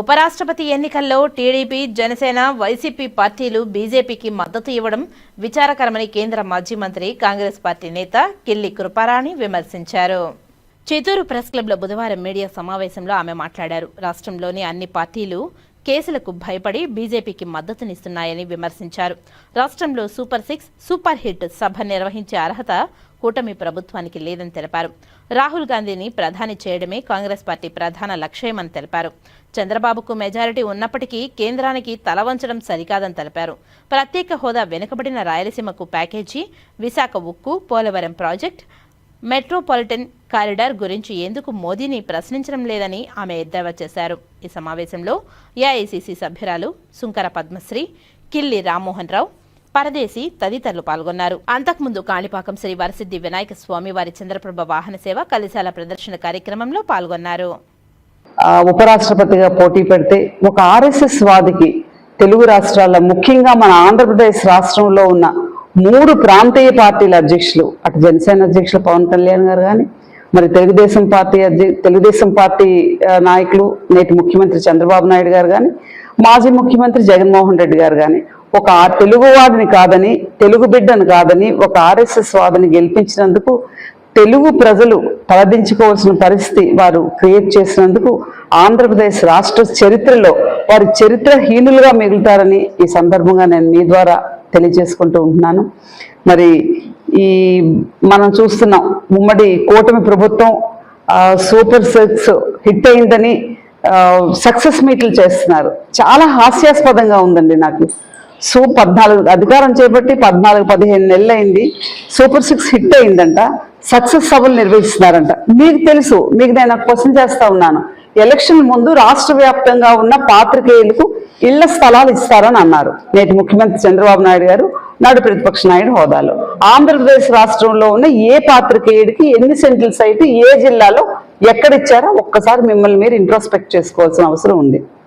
ఉపరాష్ట్రపతి ఎన్నికల్లో TDP Janasena YCP పార్టీలు బీజేపీకి మద్దతు ఇవ్వడం విచారకరమని కేంద్ర మాజీ మంత్రి కాంగ్రెస్ పార్టీ నేత కిల్లి కృపారాణి విమర్శించారు. చిత్తూరు ప్రెస్ క్లబ్లో బుధవారం మీడియా సమావేశంలో ఆమె మాట్లాడారు. రాష్ట్రంలోని అన్ని పార్టీలు కేసులకు భయపడి బీజేపీకి మద్దతునిస్తున్నాయని విమర్శించారు. రాష్ట్రంలో సూపర్ సిక్స్ సూపర్ హిట్ సభ నిర్వహించే అర్హత కూటమి ప్రభుత్వానికి లేదని తెలిపారు. రాహుల్ గాంధీని ప్రధాని చేయడమే కాంగ్రెస్ పార్టీ ప్రధాన లక్ష్యమని తెలిపారు. చంద్రబాబుకు మెజారిటీ ఉన్నప్పటికీ కేంద్రానికి తల వంచడం సరికాదని తెలిపారు. ప్రత్యేక హోదా వెనుకబడిన రాయలసీమకు ప్యాకేజీ విశాఖ ఉక్కు పోలవరం ప్రాజెక్ట్ మెట్రోపాలిటన్ కారిడార్ గురించి ఎందుకు మోదీని ప్రశ్నించడం లేదని ఆమె ఎద్దేవా చేశారు. ఈ సమావేశంలో ఏఐసిసి సభ్యురాలు సుంకర పద్మశ్రీ కిల్లి రామ్మోహన్ రావు పరదేశి తదితరులు పాల్గొన్నారు. అంతకుముందు కాణిపాకం శ్రీ వరసిద్ధి వినాయక స్వామి వారి చంద్రప్రభ వాహన సేవ కలిశాల ప్రదర్శన కార్యక్రమంలో పాల్గొన్నారు. ఉపరాష్ట్రపతిగా పోటీ పెడితే ఒక ఆర్ఎస్ఎస్ వాదికి తెలుగు రాష్ట్రాల్లో ముఖ్యంగా మన ఆంధ్రప్రదేశ్ రాష్ట్రంలో ఉన్న మూడు ప్రాంతీయ పార్టీల అధ్యక్షులు అటు జనసేన అధ్యక్షులు పవన్ కళ్యాణ్ గారు కానీ మరి తెలుగుదేశం పార్టీ తెలుగుదేశం పార్టీ నాయకులు నేటి ముఖ్యమంత్రి చంద్రబాబు నాయుడు గారు కానీ మాజీ ముఖ్యమంత్రి జగన్మోహన్ రెడ్డి గారు కానీ ఒక తెలుగువాడిని కాదని తెలుగు బిడ్డను కాదని ఒక ఆర్ఎస్ఎస్ వాదిని గెలిపించినందుకు తెలుగు ప్రజలు తలదించుకోవాల్సిన పరిస్థితి వారు క్రియేట్ చేసినందుకు ఆంధ్రప్రదేశ్ రాష్ట్ర చరిత్రలో వారి చరిత్రహీనులుగా మిగులుతారని ఈ సందర్భంగా నేను మీ ద్వారా తెలియజేసుకుంటూ ఉంటున్నాను. మరి ఈ మనం చూస్తున్నాం ఉమ్మడి కూటమి ప్రభుత్వం సూపర్ సిక్స్ హిట్ అయిందని సక్సెస్ మీట్లు చేస్తున్నారు. చాలా హాస్యాస్పదంగా ఉందండి నాకు. సో పద్నాలుగు అధికారం చేపట్టి పద్నాలుగు పదిహేను నెలలు అయింది. సూపర్ సిక్స్ హిట్ అయిందంట. సక్సెస్ సభలు నిర్వహిస్తున్నారంట. మీకు తెలుసు మీకు నేను క్వశ్చన్ చేస్తా ఉన్నాను. ఎలక్షన్ ముందు రాష్ట్ర వ్యాప్తంగా ఉన్న పాత్రికేయులకు ఇళ్ళ స్థలాలు ఇస్తారని అన్నారు. నేటి ముఖ్యమంత్రి చంద్రబాబు నాయుడు గారు నాడు ప్రతిపక్ష నాయుడు హోదాలో. ఆంధ్రప్రదేశ్ రాష్ట్రంలో ఉన్న ఏ పాత్రికేయుడికి ఎన్ని సెంట్ల సైట్ ఏ జిల్లాలో ఎక్కడిచ్చారో ఒక్కసారి మిమ్మల్ని మీరు ఇంట్రోస్పెక్ట్ చేసుకోవాల్సిన అవసరం ఉంది.